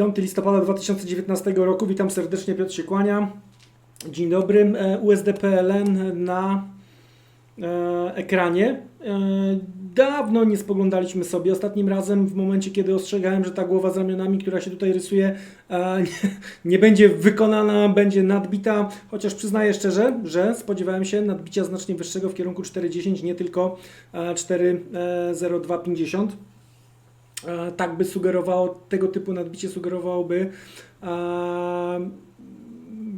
5 listopada 2019 roku. Witam serdecznie, Piotr się kłania. Dzień dobry. E, USD PLN na e, ekranie. E, Dawno nie spoglądaliśmy sobie. Ostatnim razem, w momencie, kiedy ostrzegałem, że ta głowa z ramionami, która się tutaj rysuje, nie, nie będzie wykonana, będzie nadbita. Chociaż przyznaję szczerze, że spodziewałem się nadbicia znacznie wyższego w kierunku 4,10, nie tylko e, 4,0250. E, tak by sugerowało, tego typu nadbicie sugerowałoby e,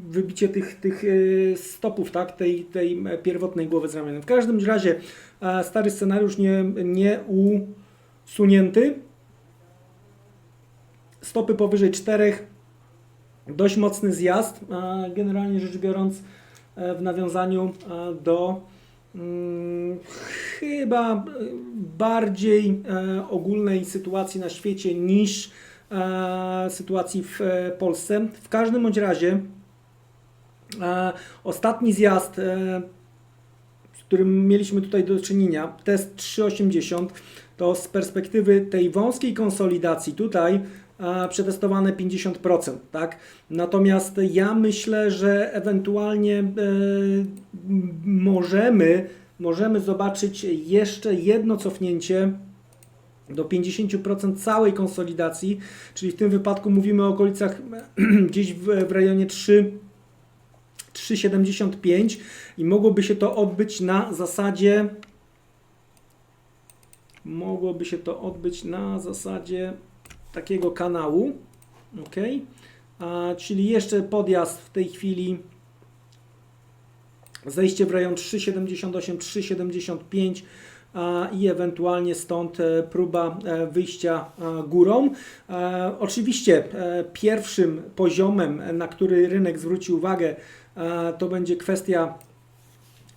wybicie tych, tych e, stopów, tak, tej, tej pierwotnej głowy z ramionem. W każdym razie stary scenariusz nie, nie usunięty. Stopy powyżej 4, dość mocny zjazd, generalnie rzecz biorąc w nawiązaniu do mm, chyba e, bardziej e, ogólnej sytuacji na świecie niż e, sytuacji w Polsce. W każdym bądź razie ostatni zjazd, z którym mieliśmy tutaj do czynienia, test 3,80, to z perspektywy tej wąskiej konsolidacji tutaj przetestowane 50%, tak? Natomiast ja myślę, że ewentualnie e, możemy, możemy zobaczyć jeszcze jedno cofnięcie do 50% całej konsolidacji, czyli w tym wypadku mówimy o okolicach gdzieś w, w rejonie 3 3,75 i mogłoby się to odbyć na zasadzie mogłoby się to odbyć na zasadzie takiego kanału, ok, A, czyli jeszcze podjazd w tej chwili zejście w rejon 3,78, 3,75 a, i ewentualnie stąd e, próba e, wyjścia górą. E, Oczywiście pierwszym poziomem, na który rynek zwróci uwagę, to będzie kwestia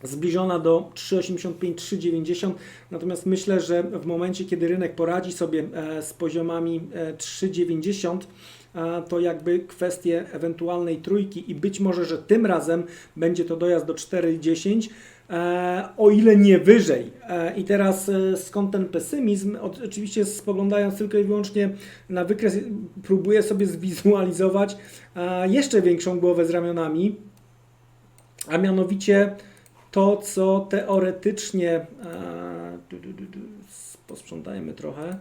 zbliżona do 3,85-3,90. Natomiast myślę, że w momencie, kiedy rynek poradzi sobie e, z poziomami e, 3,90, e, to jakby kwestie ewentualnej trójki i być może, że tym razem będzie to dojazd do 4,10. E, o ile nie wyżej. E, I teraz e, skąd ten pesymizm? Oczywiście spoglądając tylko i wyłącznie na wykres, próbuję sobie zwizualizować e, jeszcze większą głowę z ramionami, a mianowicie to, co teoretycznie e, posprzątajmy trochę,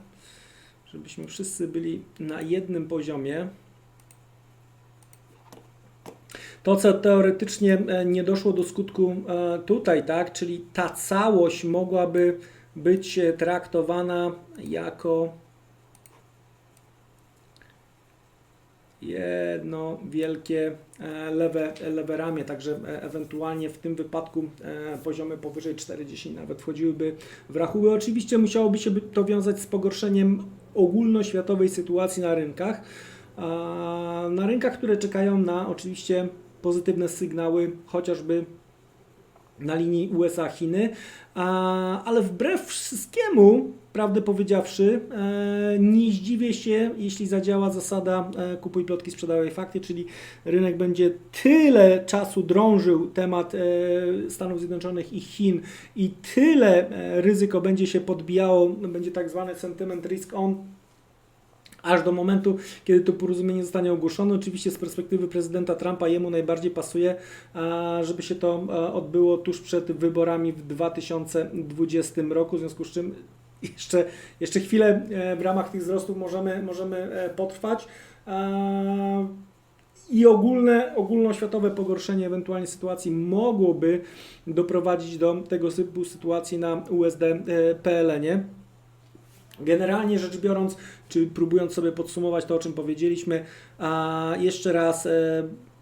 żebyśmy wszyscy byli na jednym poziomie. To, co teoretycznie e, nie doszło do skutku e, tutaj, tak, czyli ta całość mogłaby być traktowana jako jedno wielkie e, lewe, lewe ramię, także e, ewentualnie w tym wypadku e, poziomy powyżej 4,10 nawet wchodziłyby w rachubę. Oczywiście musiałoby się to wiązać z pogorszeniem ogólnoświatowej sytuacji na rynkach, na rynkach, które czekają na oczywiście pozytywne sygnały, chociażby na linii USA-Chiny, ale wbrew wszystkiemu, prawdę powiedziawszy, e, nie zdziwię się, jeśli zadziała zasada e, kupuj plotki, sprzedawaj fakty, czyli rynek będzie tyle czasu drążył temat e, Stanów Zjednoczonych i Chin i tyle ryzyko będzie się podbijało, będzie tak zwany sentiment risk on, aż do momentu, kiedy to porozumienie zostanie ogłoszone. Oczywiście z perspektywy prezydenta Trumpa jemu najbardziej pasuje, a, żeby się to e, odbyło tuż przed wyborami w 2020 roku, w związku z czym jeszcze, jeszcze chwilę e, w ramach tych wzrostów możemy, możemy e, potrwać. I ogólne, ogólnoświatowe pogorszenie ewentualnie sytuacji mogłoby doprowadzić do tego typu sytuacji na USD e, PLN-ie. Generalnie rzecz biorąc, czy próbując sobie podsumować to, o czym powiedzieliśmy, a jeszcze raz e,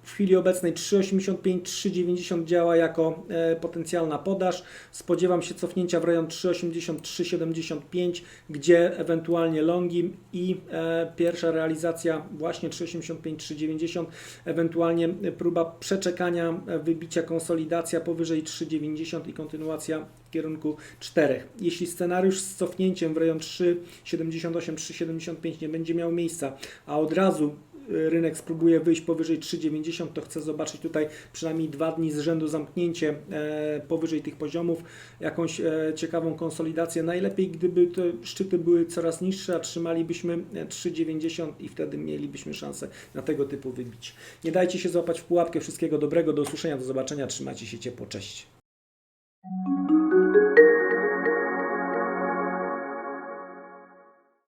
w chwili obecnej 3,85, 3,90 działa jako e, potencjalna podaż. Spodziewam się cofnięcia w rejon 3,80, 3,75, gdzie ewentualnie longi i e, pierwsza realizacja właśnie 3,85, 3,90, ewentualnie próba przeczekania, e, wybicia, konsolidacja powyżej 3,90 i kontynuacja w kierunku 4. Jeśli scenariusz z cofnięciem w rejon 3,78, 3,75 nie będzie miał miejsca, a od razu rynek spróbuje wyjść powyżej 3,90, to chcę zobaczyć tutaj przynajmniej dwa dni z rzędu zamknięcie e, powyżej tych poziomów, jakąś e, ciekawą konsolidację. Najlepiej, gdyby te szczyty były coraz niższe, a trzymalibyśmy e, 3,90 i wtedy mielibyśmy szansę na tego typu wybić. Nie dajcie się złapać w pułapkę. Wszystkiego dobrego, do usłyszenia, do zobaczenia. Trzymajcie się ciepło. Cześć.